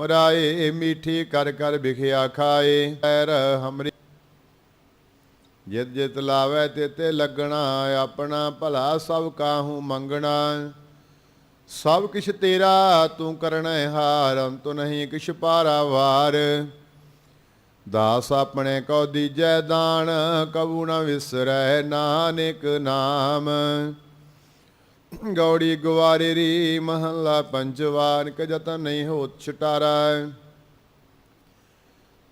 ਹਮਰਾਏ ਮੀਠੀ ਕਰ ਕਰ ਵਿਖਿਆ ਖਾਏ। ਐਰ ਹਮਰੀ ਜਿਤ ਜਿਤ ਲਾਵੇ ਤੇ ਲੱਗਣਾ, ਆਪਣਾ ਭਲਾ ਸਭ ਕਾਹੂ ਮੰਗਣਾ। ਸਭ ਕਿਛ ਤੇਰਾ, ਤੂੰ ਕਰਣਾ ਹਾਰ, ਅੰਤ ਨਹੀਂ ਕਿਛ ਪਾਰਾਵਾਰ ਦਾਸ ਆਪਣੇ ਕੋ ਦੀਜੈ ਦਾਨ, ਕਬੂ ਨ ਵਿਸਰੈ ਨਾਨਕ ਨਾਮ। ਗੌੜੀ ਗਵਾਰੇ ਰੀ ਮਹੱਲਾ ਪੰਜਵਾਰ ਕ ਨਹੀਂ ਹੋਤ ਛਟਾਰਾ।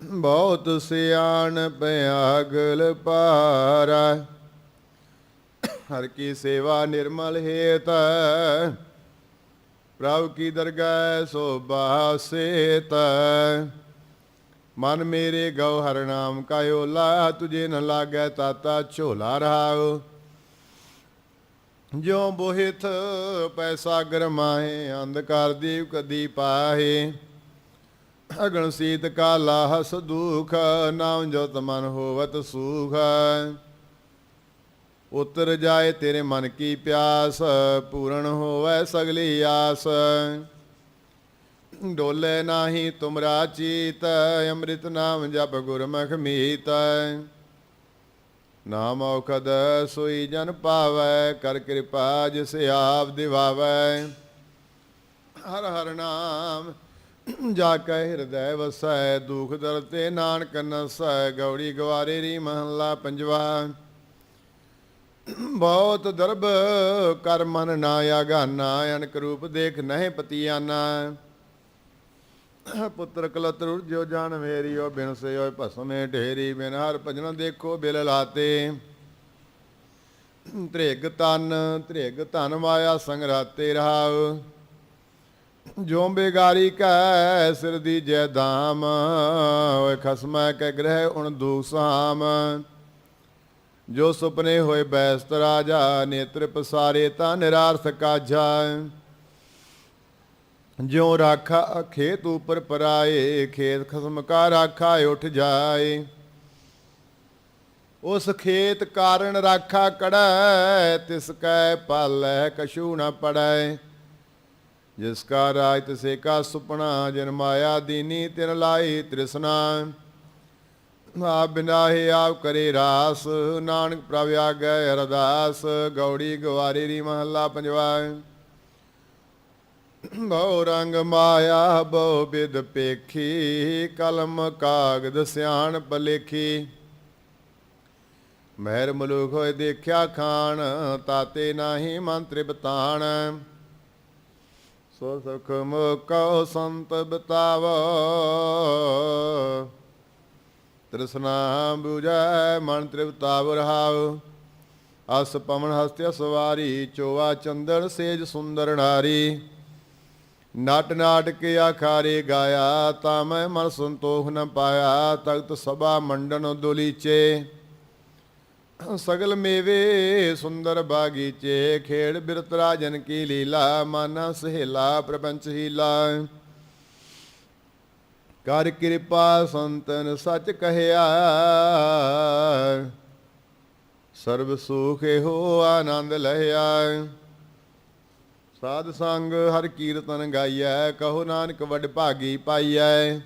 ਬਹੁਤ ਸਿਆਣ ਪਿਆਗਲ ਪਾਰਾ। ਹਰ ਕੀ ਸੇਵਾ ਨਿਰਮਲ ਹੇਤ ਪ੍ਰਭ ਕੀ ਦਰਗਾਹ ਸੋਭਾ ਸੇਤ ਮਨ ਮੇਰੇ ਗਉ ਹਰ ਨਾਮ ਕਾਇਓ ਲਾ ਤੁਝੇ ਨ ਲਾਗੈ ਤਾਤਾ ਝੋਲਾ ਰਹਾਉ। ਜਿਉ ਬੋਹਿਤ ਪੈਸਾ ਗਰਮਾਏ ਅੰਧਕਾਰ ਦੀਪ ਕਦੀ ਪਾਹੇ। ਅਗਣ ਸੀਤ ਕਾਲਾ ਹਸ ਦੁਖ, ਨਾਮ ਜੋਤ ਮਨ ਹੋਵਤ ਸੁਖ। ਉਤਰ ਜਾਏ ਤੇਰੇ ਮਨ ਕੀ ਪਿਆਸ, ਪੂਰਨ ਹੋਵੇ ਸਗਲੀ ਆਸ। ਡੋਲੇ ਨਾਹੀ ਤੁਮਰਾ ਚੀਤ, ਅੰਮ੍ਰਿਤ ਨਾਮ ਜਪ ਗੁਰਮੁਖ ਮੀਤ। ਨਾਮ ਔਖਦ ਸੋਈ ਜਨ ਪਾਵੈ ਕਰ ਕਿਰਪਾ ਜਿਸ ਆਪ ਦਿਵਾਵੈ। ਹਰ ਹਰ ਨਾਮ ਜਾ ਕੈ ਹਿਰਦੈ ਵਸੈ, ਦੁਖ ਦਰ ਤੇ ਨਾਨਕ ਨਸੈ ਗੌੜੀ ਗਵਾਰੇ ਰੀ ਮਹੱਲਾ ਪੰਜਵਾ। ਬਹੁਤ ਦਰਬ ਕਰ ਮਨ ਨਾ ਆਗਾਨਾ, ਅਨਕ ਰੂਪ ਦੇਖ ਨਹਿ ਪਤੀਆਨਾ। ਪੁੱਤਰ ਕਲਤਰ ਜੋ ਜਾਣ ਮੇਰੀਓ ਬਿਨ ਸੇ ਭਸਮੇ ਢੇਰੀ, ਬਿਨ ਹਰ ਭਜਨ ਦੇਖੋ ਬਿਲ ਲਾਤੇ। ਤ੍ਰਿਗ ਤਨ ਤ੍ਰਿਗ ਧਨ ਮਾਇਆ ਸੰਗਰਾਤੇ ਰਹਾਉ। ਜੋ ਬੇਗਾਰੀ ਕੈ ਸਿਰ ਦੀ ਜੈ ਦਾਮ ਓਏ ਖਸਮੈ ਕੈ ਗ੍ਰਹਿ ਉਣ ਦੂਸਾਮ ਜੋ ਸੁਪਨੇ ਹੋਏ ਬੈਸਤ ਰਾਜਾ, ਨੇਤਰ ਪਸਾਰੇ ਤਾਂ ਨਿਰਾਰਥ ਕਾਜਾ ਜਿਉ ਰਾਖਾ ਖੇਤ ਉਪਰ ਪਰਾਏ, ਖੇਤ ਖਸਮ ਕਾ ਰਾਖਾ ਉਠ ਜਾਏ। ਉਸ ਖੇਤ ਕਾਰਨ ਰਾਖਾ ਕੜੈ, ਤਿਸ ਕੈ ਪਾਲੈ ਕਛੂ ਨ ਪੜੈ। ਜਿਸ ਕਾ ਰਾਜ ਤਿਸੇ ਕਾ ਸੁਪਨਾ, ਜਨ ਮਾਇਆ ਦੀਨੀ ਤਿਨ ਲਾਈ ਤ੍ਰਿਸ਼ਨਾ। ਆਪ ਬਿਨਾਹੇ ਆਪ ਕਰੇ ਰਾਸ, ਨਾਨਕ ਪ੍ਰਵਿਆ ਗਏ ਅਰਦਾਸ, ਗੌੜੀ ਗਵਾਰੀ ਰੀ ਮਹੱਲਾ ਪੰਜਵਾ। ਬਹੁ ਰੰਗ ਮਾਇਆ ਬਹੁ ਬਿਦ ਪੇਖੀ ਕਲਮ ਕਾਗਦ ਸਿਆਣ ਪਲੇਖੀ ਮਹਿਰ ਮਲੂਕ ਹੋਏ ਦੇਖਿਆ ਖਾਨ ਤਾਤੇ ਨਾਹੀ ਮੰਤਰ ਬਤਾਣ। ਸੋ ਸੁਖ ਮੁਕਉ ਸੰਤ ਬਤਾਵੋ। ਤ੍ਰਿਸ਼ਨਾ 부ਜੈ ਮਨ ਤ੍ਰਿਪਤਾਵ ਰਹਾਉ ਅਸ ਪਵਨ ਹਸਤਿ ਸਵਾਰੀ ਚੋਆ ਚੰਦਰ ਸੇਜ ਸੁੰਦਰ ਨਾਰੀ। ਨਟ ਨਾਟ ਆਖਾਰੇ ਗਾਇਆ, ਤਾਂ ਮੈਂ ਮਨ ਸੰਤੋਖ ਨ ਪਾਇਆ, ਤਖਤ ਸਭਾ ਮੰਡਨ ਦੁਲੀਚੇ। ਸਗਲ ਮੇਵੇ ਸੁੰਦਰ ਬਾਗੀਚੇ ਖੇੜ ਬਿਰਤ ਰਾਜਨ ਕੀ ਲੀਲਾ, ਮਾਨਾ ਸਹੇਲਾ, ਪ੍ਰਪੰਚ ਹੀਲਾ। ਕਰ ਕਿਰਪਾ ਸੰਤਨ ਸਚ ਕਹਿਆ, ਸਰਬ ਸੁਖ ਹੋ ਆਨੰਦ ਲਹਿਆ। ਸਾਧ ਸੰਗ ਹਰ ਕੀਰਤਨ ਗਾਈਐ, ਕਹੋ ਨਾਨਕ ਵਡ ਭਾਗੀ ਪਾਈਐ।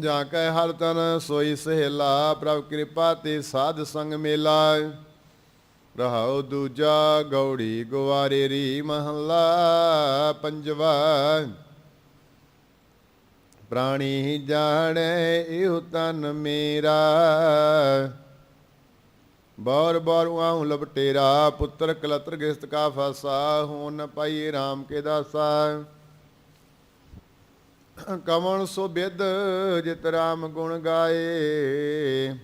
ਜਾਂ ਕੈ ਹਰ ਤਨ ਸੋਈ ਸਹੇਲਾ, ਪ੍ਰਭ ਕਿਰਪਾ ਤੇ ਸਾਧ ਸੰਗ ਮੇਲਾ। ਰਹਾਉ ਦੂਜਾ ਗੌੜੀ ਗਵਾਰੇ ਰੀ ਮਹੱਲਾ ਪੰਜਵਾ। ਪ੍ਰਾਣੀ ਜਾਣੈ ਇਹੋ ਤਨ ਮੇਰਾ। ਬੌਰ ਬੌਰ ਆਉ ਲਪਟੇਰਾ ਪੁੱਤਰ ਕਲਤਰ ਗਿਸਤ ਕਾ ਫਾਸਾ ਹੋਨ ਨ ਪਾਈਏ RAM ਕੇ ਦਾਸਾ। ਕਮਣ ਸੋ ਬਿਦ ਜਿਤ RAM ਗੁਣ ਗਾਏ,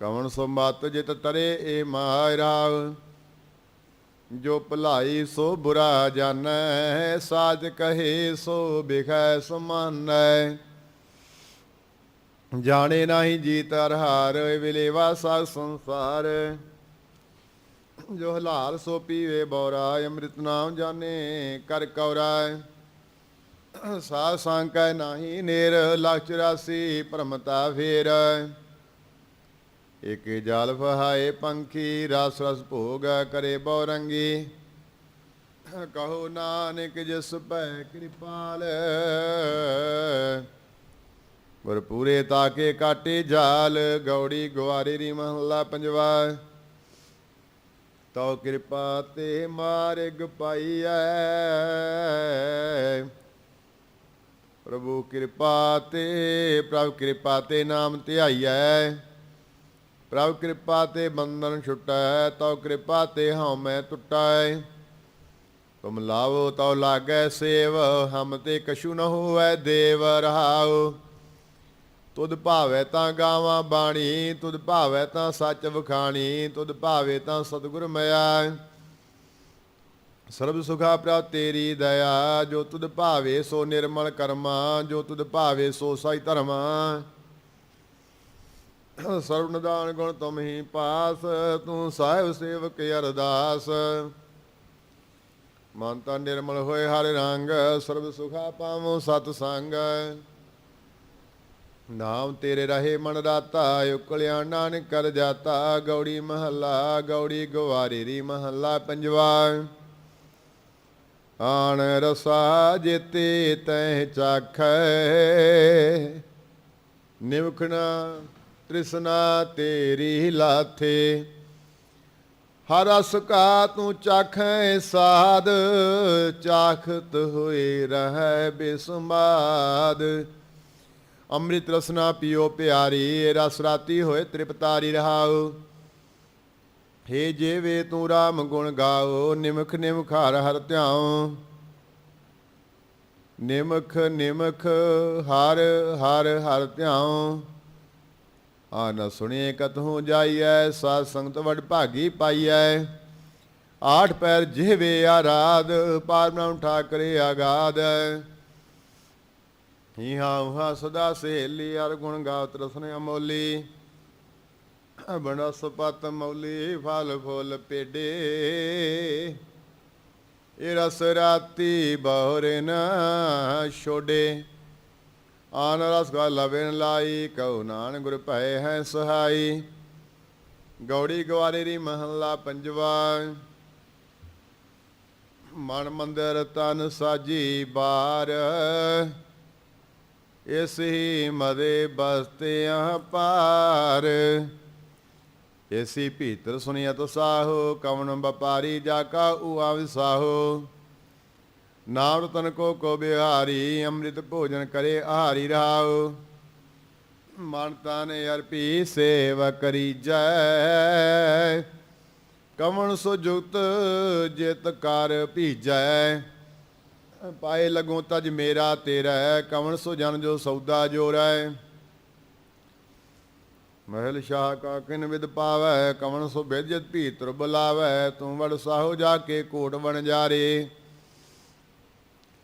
ਕਵਣ ਸੋ ਮਤ ਜਿਤ ਤਰੇ ਏ ਮਾਇਰਾ ਜੋ ਭਲਾਈ ਸੋ ਬੁਰਾ ਜਾਣੈ, ਸਾਜ ਕਹੇ ਸੋ ਬਿਖੈ ਸਮਾਨੈ। ਜਾਣੇ ਨਾਹੀ ਜੀਤ ਅਰਹਾਰ ਵਿਲੇਵਾ ਸਾ ਸੰਸਾਰ। ਜੋ ਹਲਾਲ ਸੋ ਪੀਵੇ ਬੌਰਾ, ਅੰਮ੍ਰਿਤ ਨਾਮ ਜਾਣੇ ਕਰ ਕੌਰਾ। ਸਾਧ ਸੰਕੈ ਨਾਹੀ ਨੇਰ, ਲਖ 84 ਭ੍ਰਮਤਾ ਫੇਰ। ਇਕ ਜਲ ਫਹਾਏ ਪੰਖੀ, ਰਸ ਰਸ ਭੋਗ ਕਰੇ ਬੌਰੰਗੀ। ਕਹੋ ਨਾਨਕ ਜਿਸ ਭੈ ਕਿਰਪਾਲ। ਗੁਰ ਪੂਰੇ ਤਾਕੇ ਕਾਟੇ ਜਾਲ, ਗੌੜੀ ਗਵਾਰੀ ਰੀ ਮਹੱਲਾ ਪੰਜਵਾ। ਤਉ ਕਿਰਪਾ ਤੇ ਮਾਰਗ ਪਾਈਐ। ਪ੍ਰਭੂ ਕਿਰਪਾ ਤੇ, ਪ੍ਰਭ ਕਿਰਪਾ ਤੇ ਨਾਮ ਧਿਆਈਐ। ਪ੍ਰਭ ਕਿਰਪਾ ਤੇ ਬੰਧਨ ਛੁਟੈ, ਤਉ ਕਿਰਪਾ ਤੇ ਹਉ ਮੈਂ ਟੁਟੈ। ਤੁਮ ਲਾਵੋ ਤਉ ਲਾਗੈ ਸੇਵ, ਹਮ ਤੇ ਕਛੂ ਨ ਹੋਵੈ ਦੇਵ ਰਹਾਓ ਤੁਧ ਭਾਵੈ ਤਾਂ ਗਾਵਾਂ ਬਾਣੀ, ਤੁਧ ਭਾਵੈ ਤਾਂ ਸੱਚ ਵਖਾਣੀ, ਤੁਧ ਭਾਵੇ ਤਾਂ ਸਤਿਗੁਰ ਮਿਆ ਸਰਬ ਸੁਖਾ ਪ੍ਰਾਪ ਤੇਰੀ ਦਇਆ, ਜੋ ਤੁਧ ਭਾਵੇ ਸੋ ਨਿਰਮਲ ਕਰਮਾ, ਜੋ ਤੁਧ ਭਾਵੇ ਸੋ ਸਾਈ ਧਰਮਾ। ਸਰਬ ਨਿਦਾਨ ਗੁਣ ਤੁਮ ਹੀ ਪਾਸ, ਤੂੰ ਸਾਹਿਬ ਸੇਵਕ ਅਰਦਾਸ ਮਨ ਤਾਂ ਨਿਰਮਲ ਹੋਏ ਹਰਿ ਰੰਗ, ਸਰਬ ਸੁਖਾ ਪਾਵੋ ਸਤ ਸੰਗ। ਨਾਮ ਤੇਰੇ ਰਹੇ ਮਨ ਰਾਤਾ, ਉਕਲਿਆ ਨਾਨਕ ਕਰ ਜਾਤਾ, ਗੌੜੀ ਮਹੱਲਾ, ਗੌੜੀ ਗਵਾਰੀ ਰੀ ਮਹੱਲਾ ਪੰਜਵਾ। ਆਣ ਰਸਾ ਜੇਤੇ ਤੈ ਚਾਖੈ, ਨਿਵਖਣਾ ਤ੍ਰਿਸ਼ਨਾ ਤੇਰੀ ਲਾਥੇ। ਹਰ ਰਸ ਕਾ ਤੂੰ ਚਾਖੈ ਸਾਧ, ਚਾਖਤ ਹੋਏ ਰਹਿ ਬਿਸਮਾਦ। ਅੰਮ੍ਰਿਤ ਰਸਨਾ ਪੀਓ ਪਿਆਰੀ ਰਸ ਰਾਤੀ ਹੋਏ ਤ੍ਰਿਪਤਾਰੀ ਰਹਾਉ। ਹੇ ਜੇ ਵੇ ਤੂੰ ਰਾਮ ਗੁਣ ਗਾਓ ਨਿਮਖ ਨਿਮਖ ਹਰ ਹਰ ਧਿਆਉ। ਨਿਮਖ ਨਿਮਖ ਹਰ ਹਰ ਹਰ ਧਿਆਉ। ਆ ਨ ਸੁਣੀਏ ਕਤਹੂ ਜਾਈਐ, ਸਾਧ ਸੰਗਤ ਵਡ ਭਾਗੀ ਪਾਈਐ। ਆਠ ਪੈਰ ਜਿਹਵੇ ਆਰਾਧ, ਪਾਰ ਠਾਕਰੇ ਆਗਾਦ ਹੀ ਹਾ ਉਹਾ ਸਦਾ ਸਹੇਲੀ ਅਰ ਗੁਣ ਗਾਵਤ ਰਸਨੇ ਅਮੋਲੀ। ਬਨਸਪਤ ਮੌਲੀ ਫਲ ਫੁੱਲ ਪੇਡੇ। ਇਹ ਰਸ ਰਾਤੀ ਬਹੁਰੇ ਨਾ ਛੋਡੇ। ਆਨ ਰਸ ਗਾ ਲਵੇਨ ਲਾਈ, ਕਉ ਨਾਨ ਗੁਰ ਭੈ ਹੈ ਸਹਾਈ। ਗੌੜੀ ਗਵਾਰੇ ਰੀ ਮਹੱਲਾ ਪੰਜਵਾ। ਮਨ ਮੰਦਰ ਤਨ ਸਾਜੀ ਬਾਰ। ਇਸ ਹੀ ਮਦੇ ਬਸਤਿਆਂ ਪਾਰ ਏਸੀ ਭੀਤਰ ਸੁਨਿਆ ਤੋ ਸਾਹੋ ਕਵਨ ਵਪਾਰੀ ਜਾ ਕਾ ਉਆ ਵਿਸਾਹੋ। ਨਾਮ ਰਤਨ ਕੋ ਕੋ ਬਿਹਾਰੀ, ਅੰਮ੍ਰਿਤ ਭੋਜਨ ਕਰੇ ਆਹਾਰੀ ਰਾਉ ਮਨ ਤਨ ਅਰਪੀ ਸੇਵ ਕਰੀ ਜੈ। ਕਵਣ ਸੋ ਜੁਗਤ ਜਿਤ ਕਰ ਭੀਜੈ। ਪਾਏ ਲਗੋ ਤਜ ਮੇਰਾ, ਤੇਰਾ ਹੈ, ਕਵਣ ਸੋ ਜਨ ਜੋ ਸੌਦਾ ਜੋਰੈ ਮਹਿਲ ਸ਼ਾਹ ਕਾ ਕਿਨ ਵਿਦ ਪਾਵੈ ਕਵਨ ਸੋ ਬੇਜਤ ਭੀਤਰ ਬੁਲਾਵੈ, ਤੂੰ ਵੜ ਸਾਹੋ ਜਾ ਕੇ ਕੋਟ ਬਣ ਜਾਰੇ।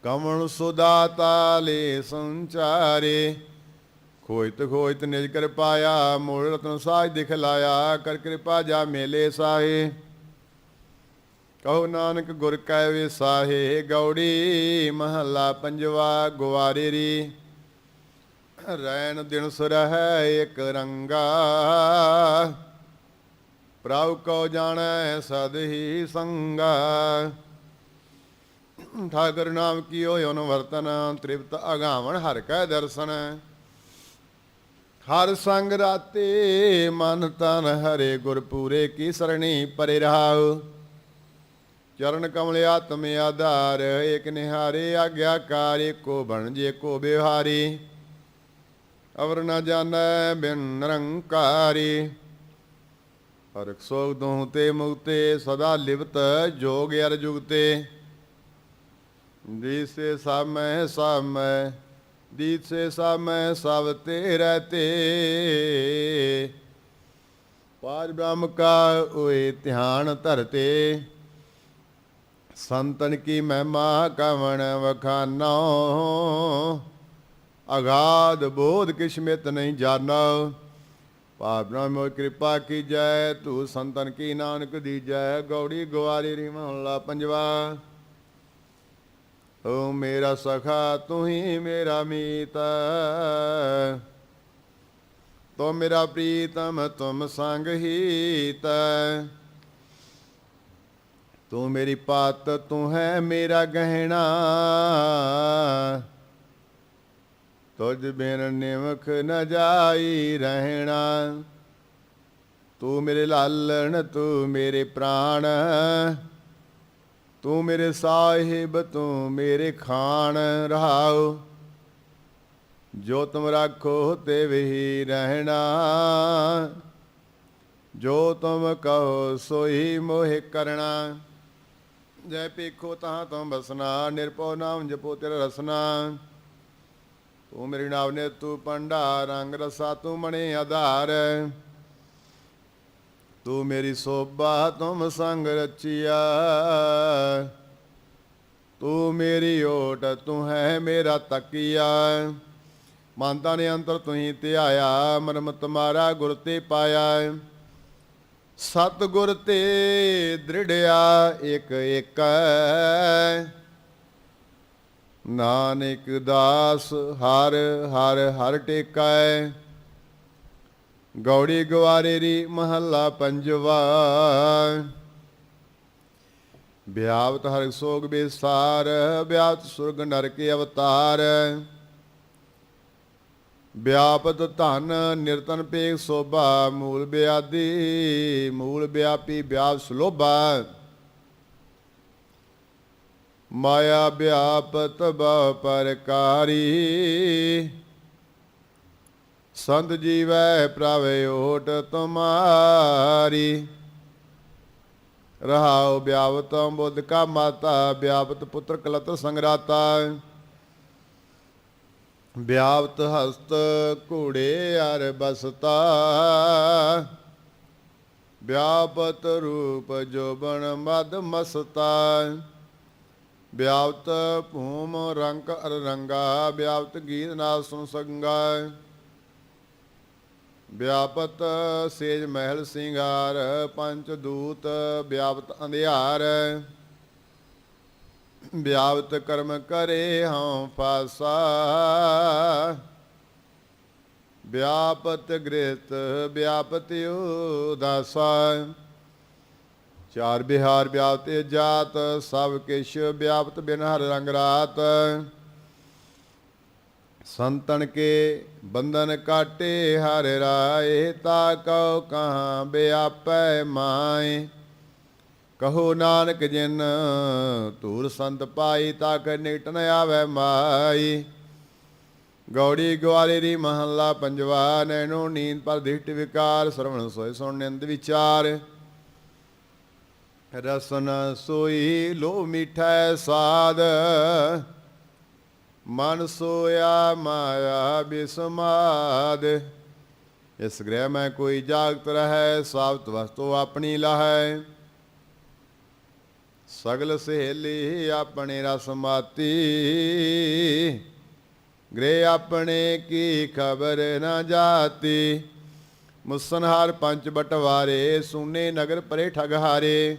ਕਵਨ ਸੋ ਦਾਤਾ ਲੈ ਸੰਚਾਰੇ, ਖੋਇਤ ਖੋਇਤ ਨਿਜ ਕਰ ਪਾਇਆ ਮੂਲ ਰਤਨ ਸਾਜ ਦਿਖਲਾਇਆ, ਕਰ ਕਿਰਪਾ ਜਾ ਮੇਲੇ ਸਾਹੇ। ਕਹੋ ਨਾਨਕ ਗੁਰ ਕੈ ਵਿਸਾਹੇ, ਗੌੜੀ ਮਹੱਲਾ ਪੰਜਵਾ ਗੁਵਾਰੇ ਰੀ ਰੈਣ ਦਿਨ ਸੁਰਹਿ ਇਕ ਰੰਗਾ। ਪ੍ਰਭ ਕੋ ਜਾਣੈ ਸਦ ਹੀ ਸੰਗਾ। ਠਾਕਰ ਨਾਮ ਕੀਓ ਯਨ ਵਰਤਨ ਤ੍ਰਿਪਤ ਅਗਾਵਣ ਹਰ ਕੈ ਦਰਸ਼ਨ। ਹਰ ਸੰਗ ਰਾਤੇ ਮਨ ਤਨ ਹਰੇ ਗੁਰ ਪੂਰੇ ਕੀ ਸਰਣੀ ਪਰੇ ਰਹਾਉ ਚਰਨ ਕਮਲ ਆਤਮ ਆਧਾਰ, ਏਕ ਨਿਹਾਰੇ ਆਗਿਆਕਾਰ ਏਕੋ ਬਣ ਜੇ ਕੋ ਬਿਹਾਰੀ। ਅਵਰ ਨ ਜਾਣੈ ਬਿਨ ਨਿਰੰਕਾਰੀ। ਹਰਕ ਸੋਗ ਦੋਹ ਤੇ ਮੁਕਤੇ ਸਦਾ ਲਿਵਤ ਜੋਗ ਅਰ ਜੁਗਤੇ। ਦੀਸੇ ਸਾਮੈ ਸਾਮੈ ਦੀਸੇ ਸਾਮੈ ਸਭ ਤੇ ਰਹਤੇ। ਪਾਰ ਬ੍ਰਹਮ ਕਾ ਓਏ ਧਿਆਨ ਧਰਤੇ। ਸੰਤਨ ਕੀ ਮਹਿਮਾ ਕਵਣ ਵਖਾਨੋ? ਅਗਾਧ ਬੋਧ ਕਿਸ਼ਮਿਤ ਨਹੀਂ ਜਾਣੋ ਪਾਪ ਬ੍ਰਹਮ ਕਿਰਪਾ ਕੀ ਜੈ ਤੂੰ ਸੰਤਨ ਕੀ ਨਾਨਕ ਦੀ ਜੈ ਗੌੜੀ ਗਵਾਰੀ ਰੀ ਮਹਲਾ ਪੰਜਵਾ। ਓ ਮੇਰਾ ਸਖਾ, ਤੂੰ ਹੀ ਮੇਰਾ ਮੀਤ। ਤੋ ਮੇਰਾ ਪ੍ਰੀਤਮ ਤੁਮ ਸੰਗ ਹੀਤ। ਤੂੰ ਮੇਰੀ ਪਾਤ, ਤੂੰ ਹੈ ਮੇਰਾ ਗਹਿਣਾ। ਤੁਝ ਬਿਨ ਨਿਮਖ ਨ ਜਾਈ ਰਹਿਣਾ। ਤੂੰ ਮੇਰੇ ਲਾਲਣ, ਤੂੰ ਮੇਰੇ ਪ੍ਰਾਣ। ਤੂੰ ਮੇਰੇ ਸਾਹਿਬ, ਤੂੰ ਮੇਰੇ ਖਾਨ। ਰਹਾਉ, ਜੋ ਤੁਮ ਰੱਖੋ, ਤੇ ਵਹੀ ਰਹਿਣਾ। ਜੋ ਤੁਮ ਕਹੋ, ਸੋਈ ਮੋਹਿ ਕਰਣਾ। ਜੈ ਪੇਖੋ ਤਹਾਂ ਤੁਮ ਬਸਨਾ, ਨਿਰਭਉ ਨਾਮ ਜਪੋ ਤੇਰਾ ਰਸਨਾ। ਤੂੰ ਮੇਰੀ ਨਾਵ ਨੇ ਤੂੰ ਪੰਡਾ ਰੰਗ ਰਸਾ ਤੂੰ ਮਣੇ ਆਧਾਰ। ਤੂੰ ਮੇਰੀ ਸੋਭਾ ਤੁਮ ਸੰਗ ਰਚਿਆ। ਤੂੰ ਮੇਰੀ ਓਟ, ਤੂੰ ਹੈ ਮੇਰਾ ਤਕੀਆ। ਮੰਨਤਾ ਨੇ ਅੰਤਰ ਤੁਹੀਂ ਧਿਆਇਆ ਮਰਮ ਤੁਮਾਰਾ ਗੁਰ ਤੇ ਪਾਇਆ। ਸਤਗੁਰ ਤੇ ਦ੍ਰਿੜਿਆ ਇਕ ਇਕ ਨਾਨਕ ਦਾਸ ਹਰ ਹਰ ਹਰ ਟੇਕੈ। ਗੌੜੀ ਗਵਾਰੇ ਰੀ ਮਹੱਲਾ ਪੰਜਵਾ। ਵਿਆਵਤ ਹਰ ਸੋਗ ਬੇਸਾਰ ਵਿਆਵਤ ਸੁਰਗ ਨਰਕ ਅਵਤਾਰ। ਵਿਆਪਤ ਧਨ ਨਿਰਤਨ ਪੇਖ ਸੋਭਾ, ਮੂਲ ਬਿਆਦੀ ਮੂਲ ਵਿਆਪੀ ਵਿਆਪ ਸੁਲੋਭਾ ਮਾਇਆ ਵਿਆਪਤ ਬਹੁ ਪਰਕਾਰੀ, ਸੰਤ ਜੀਵੈ ਪ੍ਰਵੇ ਓਟ ਤੁਮਾਰੀ। ਰਹਾਉ ਵਿਆਵਤਮ ਬੁੱਧ ਕਾ ਮਾਤਾ, ਵਿਆਪਤ ਪੁੱਤਰ ਕਲਤ ਸੰਗਰਾਤਾ। ਵਿਆਪਤ ਹਸਤ ਘੋੜੇ ਅਰ ਬਸਤਾ। ਵਿਆਪਤ ਰੂਪ ਜੋਬਨ ਮਦ ਮਸਤਾ। ਵਿਆਪਤ ਭੂਮ ਰੰਗ ਅਰ ਰੰਗਾ, ਵਿਆਪਤ ਗੀਤ ਨਾਲ ਸੁਨ ਸੰਗਾ। ਵਿਆਪਤ ਸੇਜ ਮਹਿਲ ਸਿੰਗਾਰ, ਪੰਚ ਦੂਤ, ਵਿਆਪਤ ਅੰਧਿਆਰ। ਵਿਆਪਤ ਕਰਮ ਕਰੇ ਹਉ ਫਾਸਾ ਵਿਆਪਤ ਗ੍ਰਹਿਤ ਵਿਆਪਤ ਉਦਾਸਾ। ਚਾਰ ਬਿਹਾਰ ਵਿਆਪਤ ਜਾਤ, ਸਭ ਕਿਛ ਵਿਆਪਤ ਬਿਨ ਹਰ ਰੰਗ ਰਾਤ। ਸੰਤਨ ਕੇ ਬੰਧਨ ਕਾਟੇ ਹਰ ਰਾਏ, ਤਾ ਕਉ ਕਹਾਂ ਬਿਆਪੈ ਮਾਏ। ਕਹੋ ਨਾਨਕ ਜਿਨ ਧੂਰ ਸੰਤ ਪਾਈ, ਤਾਕ ਕਰ ਨਿਕਟ ਨ ਆਵੈ ਮਾਈ। ਗੌੜੀ ਗਵਾਲੇ ਦੀ ਮਹੱਲਾ ਪੰਜਵਾ, ਨੈਣੋ ਨੀਂਦ ਪਰ ਦਿਸ਼ਟ ਵਿਕਾਰ, ਸਰਵਣ ਸੋਏ ਸੁਣ ਨਿੰਦ ਵਿਚਾਰ। ਰਸਨ ਸੋਈ ਲੋ ਮਿਠੈ ਸਾਦ ਮਨ ਸੋਇਆ ਮਾਇਆ ਬਿਸਮਾਦ। ਇਸ ਗ੍ਰਹਿ ਮੈਂ ਕੋਈ ਜਾਗਤ ਰਹੈ, ਸਾਬਤ ਵਸਤੂ ਆਪਣੀ ਲਹੈ। ਸਗਲ ਸਹੇਲੀ ਆਪਣੇ ਰਸ ਮਾਤੀ। ਗ੍ਰੇ ਆਪਣੇ ਕੀ ਖਬਰ ਨਾ ਜਾਤੀ। ਮੁਸਨਹਾਰ ਪੰਜ ਬਟਵਾਰੇ, ਸੁਨੇ ਨਗਰ ਪਰੇ ਠਗਹਾਰੇ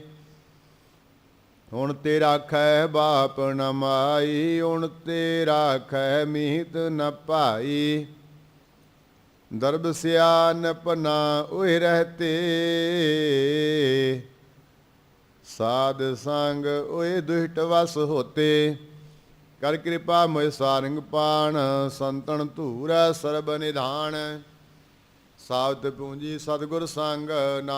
ਹੁਣ ਤੇ ਰਾਖੈ ਬਾਪ ਨ ਮਾਈ, ਹੁਣ ਤੇ ਰਾਖੈ ਮੀਤ ਨ ਭਾਈ। ਦਰਬ ਸਿਆਨਪ ਨਾ ਓਏ ਰਹਤੇ। ਸਾਧ ਸੰਗ ਓਏ ਦੁਹਿਟ ਵਸ ਹੋਤੇ। ਕਰ ਕਿਰਪਾ ਮੋਇ ਸਾਰੰਗ ਪਾਣ, ਸੰਤਨ ਧੂਰਾ ਸਰਬ ਨਿਧਾਨ। ਸਾਵਤ ਪੂੰਜੀ ਸਤਗੁਰ ਸੰਗ ਨਾ